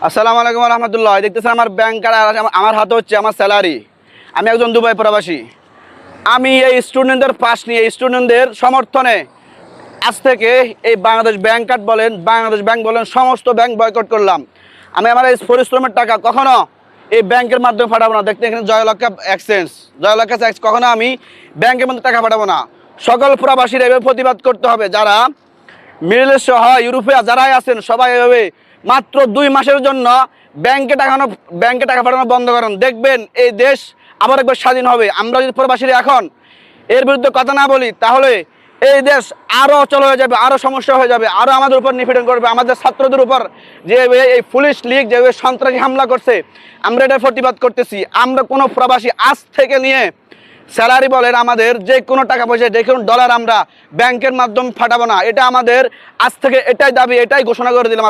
আসসালামু আলাইকুম রহমতুল্লাহ। দেখতেছেন আমার ব্যাংক আর আমার- হাতে হচ্ছে আমার স্যালারি আমি একজন দুবাই প্রবাসী। আমি এই স্টুডেন্টদের পাশ নিয়ে স্টুডেন্টদের সমর্থনে আজ থেকে এই বাংলাদেশ ব্যাংক কার্ড বলেন, বাংলাদেশ ব্যাংক বলেন, সমস্ত ব্যাংক বয়কট করলাম। আমি আমার এই পরিশ্রমের টাকা কখনো এই ব্যাংকের মাধ্যমে পাঠাবো না। দেখতে এখানে জয়লক্ষা এক্সচেঞ্জ জয়লক্ষা এক্স কখনো আমি ব্যাংকের মধ্যে টাকা পাঠাবো না। সকল প্রবাসীরা এভাবে প্রতিবাদ করতে হবে যারা মিডল সহ ইউরোপে যারাই আছেন, সবাই এভাবে মাত্র দুই মাসের জন্য ব্যাংকে টাকা ব্যাংকে টাকা পাঠানো বন্ধ করেন। দেখবেন এই দেশ আবার একবার স্বাধীন হবে। আমরা যদি প্রবাসীরা এখন এর বিরুদ্ধে কথা না বলি, তাহলে এই দেশ আরও অচল হয়ে যাবে আরও সমস্যা হয়ে যাবে আরও আমাদের উপর নিপীড়ন করবে। আমাদের ছাত্রদের উপর যে এই পুলিশ লীগ, যে সন্ত্রাসী হামলা করছে, আমরা এটা প্রতিবাদ করতেছি। আমরা কোনো প্রবাসী আজ থেকে নিয়ে স্যালারি বলেন আমাদের যে কোনো টাকা পয়সা দেখুন ডলার আমরা ব্যাংকের মাধ্যমে ফাটাবো না। এটা আমাদের আজ থেকে এটাই দাবি, এটাই ঘোষণা করে দিলাম।